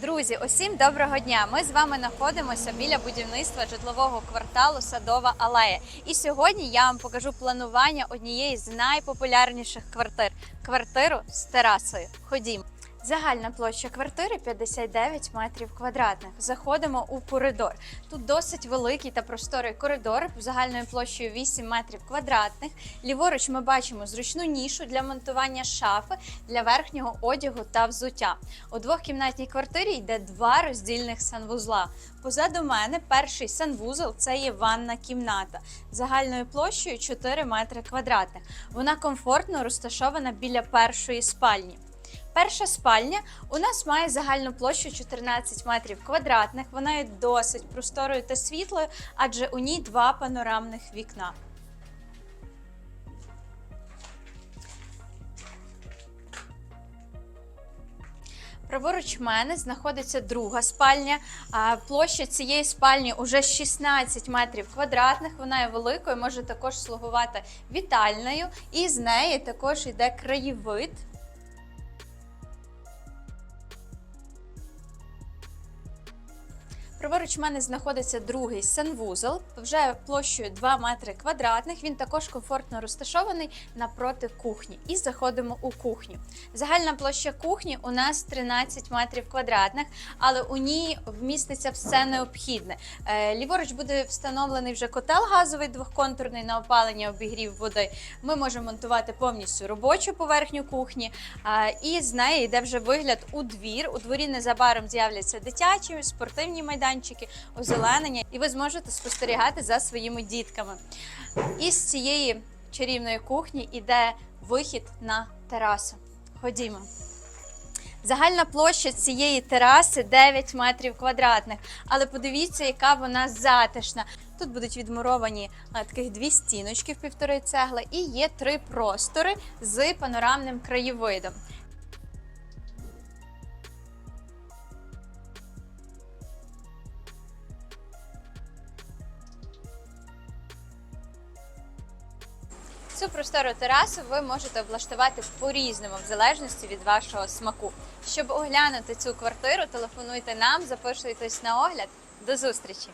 Друзі, усім доброго дня! Ми з вами знаходимося біля будівництва житлового кварталу Садова алея. І сьогодні я вам покажу планування однієї з найпопулярніших квартир квартиру з терасою. Ходімо. Загальна площа квартири 59 метрів квадратних. Заходимо у коридор. Тут досить великий та просторий коридор загальною площею 8 метрів квадратних. Ліворуч ми бачимо зручну нішу для монтування шафи для верхнього одягу та взуття. У двохкімнатній квартирі йде два роздільних санвузла. Позаду мене перший санвузол це є ванна кімната загальною площею 4 метри квадратних. Вона комфортно розташована біля першої спальні. Перша спальня у нас має загальну площу 14 метрів квадратних. Вона є досить просторою та світлою, адже у ній два панорамних вікна. Праворуч мене знаходиться друга спальня. Площа цієї спальні уже 16 метрів квадратних. Вона є великою, може також слугувати вітальною, і з неї також йде краєвид. Праворуч мене знаходиться другий санвузол, вже площею 2 метри квадратних. Він також комфортно розташований напроти кухні. І заходимо у кухню. Загальна площа кухні у нас 13 метрів квадратних, але у ній вміститься все необхідне. Е, Ліворуч буде встановлений вже котел газовий двохконтурний на опалення обігрів води. Ми можемо монтувати повністю робочу поверхню кухні, і з неї йде вже вигляд у двір. У дворі незабаром з'являться дитячі, спортивні майданчики, озеленення, і ви зможете спостерігати за своїми дітками. Із цієї чарівної кухні йде вихід на терасу. Ходімо. Загальна площа цієї тераси 9 метрів квадратних. Але подивіться, яка вона затишна. Тут будуть відмуровані таких дві стіночки в півтори цегла, і є три простори з панорамним краєвидом. Цю простору терасу ви можете облаштувати по-різному, в залежності від вашого смаку. Щоб оглянути цю квартиру, телефонуйте нам, записуйтесь на огляд. До зустрічі!